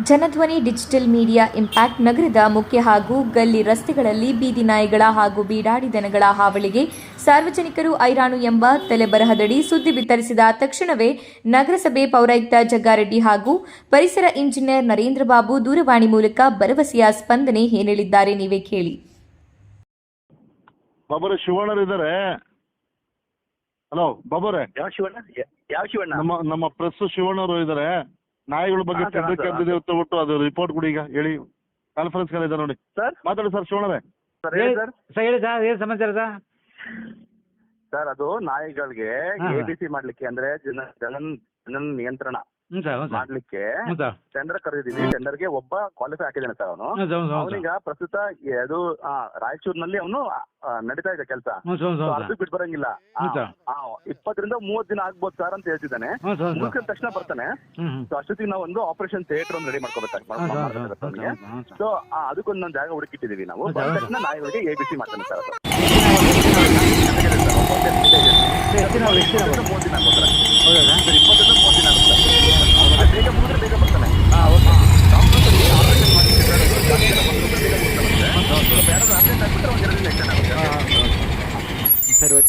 Janadhwani digital media impact ನಗರದ ಮುಖ್ಯ ಹಾಗೂ ಗಲ್ಲಿ ರಸ್ತೆಗಳಲ್ಲಿ ಬೀದಿ ನಾಯಿಗಳ ಹಾಗೂ ಬೀಡಾಡಿ ದನಗಳ ಹಾವಳಿಗೆ ಸಾರ್ವಜನಿಕರು ಐರಾಣು ಎಂಬ ತಲೆಬರಹದಡಿ ಸುದ್ದಿ ಬಿತ್ತರಿಸಿದ ತಕ್ಷಣವೇ ನಗರಸಭೆ ಪೌರಾಯುಕ್ತ ಜಗ್ಗಾರೆಡ್ಡಿ ಹಾಗೂ ಪರಿಸರ ಇಂಜಿನಿಯರ್ ನರೇಂದ್ರ ಬಾಬು ದೂರವಾಣಿ ಮೂಲಕ ಭರವಸೆಯ ಸ್ಪಂದನೆ ಏನೇಳಿದ್ದಾರೆ ನೀವೇ ಕೇಳಿ. ಬಾಬುರೆ ಶಿವಣ್ಣರು ಇದ್ದಾರೆ. ಹಲೋ ಬಾಬುರೆ. ಯಾವ ಶಿವಣ್ಣ? ಯ- ಯಾವ ಶಿವಣ್ಣ? ನಮ್ಮ ನಮ್ಮ ಪ್ರೆಸ್ ಶಿವಣ್ಣವರು ಇದ್ದಾರೆ. ನಾಯಿಗಳ ಬಗ್ಗೆ ಹಾ, ಸರ್, ಸರ್. ಅದು ರಿಪೋರ್ಟ್ ಕೊಡಿ ಈಗ ಹೇಳಿ. ಕಾನ್ಫರೆನ್ಸ್ ಕಾಲ್ ಇದೆ ನೋಡಿ. ಸರ್? ಮಾತಾಡಿ ಸರ್ ಶಿವಣ್ಣರೇ ಸರ್ ಹೇಳಿ ಸರ್. ಸರ್ ಹೇಳಿ ಸರ್ ಏನು ಸಮಾಚಾರ ಸರ್? ಸರ್ ಅದು ನಾಯಿಗಳಿಗೆ ಹಾ. ಎ ಬಿ ಸಿ ಮಾಡ್ಲಿಕ್ಕೆ ಅಂದ್ರೆ ಜನ ಜನನ್ ಜನನ್ ನಿಯಂತ್ರಣ. ಹ್ಞೂ ಸರ್ ಹ್ಞೂ ಸರ್ ಮಾಡ್ಲಿಕ್ಕೆ ಹ್ಞೂ ಸರ್ ಟೆಂಡರ್ ಕರೆದಿದ್ದೀವಿ ಟೆಂಡರ್ಗೆ ಒಬ್ಬ ಕ್ವಾಲಿಫೈ ಹಾಕಿದ್ದಾನೆ ಸರ್ ಅವನು ಹ್ಞೂ ಸರ್ ಹ್ಞೂ ಸರ್ ಅವನೀಗ ಪ್ರಸ್ತುತ ಅದು ಆ, ರಾಯಚೂರಿನಲ್ಲಿ ಅವನು ನಡೀತಾ ಇದೆ ಕೆಲಸ ಅದು ಸರ್ ಹ್ಞೂ ಸರ್ ಅರ್ಧಕ್ಕೆ ಬಿಟ್ಟು ಬರಂಗಿಲ್ಲ. ಆ, ಇಪ್ಪತ್ತರಿಂದ ಮೂವತ್ತು ದಿನ ಆಗ್ಬೋದು ಸರ್ ಅಂತ ಹೇಳ್ತಿದ್ದಾನೆ ಹ್ಞೂ ಸರ್ ಹ್ಞೂ ಮುಗಿದ ತಕ್ಷಣ ಬರ್ತಾನೆ ಹ್ಞೂ ಹ್ಞೂ ಸೊ ಅಷ್ಟೊತ್ತಿಗೆ ನಾವು ಒಂದು ಆಪರೇಷನ್ ಥಿಯೇಟರ್ ಒಂದು ರೆಡಿ ಹ್ಞೂ ಸರ್ ಹ್ಞೂ ಸರ್ ಹ್ಞೂ ಸರ್ ಹ್ಞೂ ಸರ್ ಸೊ ಅದಕ್ಕೊಂದು ಒಂದು ಜಾಗ ಹುಡುಕಿಟ್ಟಿದೀವಿ ನಾವು ಬಂದ ತಕ್ಷಣ ನಾಯಿಗಳಿಗೆ ಎ ಬಿ ಸಿ ಮಾಡ್ತಾನೆ ಸರ್ ಅದು ಮೂವತ್ತು ದಿನ ಆಗ್ಬೋದು ಸರ್. ಹೌದಾ ಸರ್. pero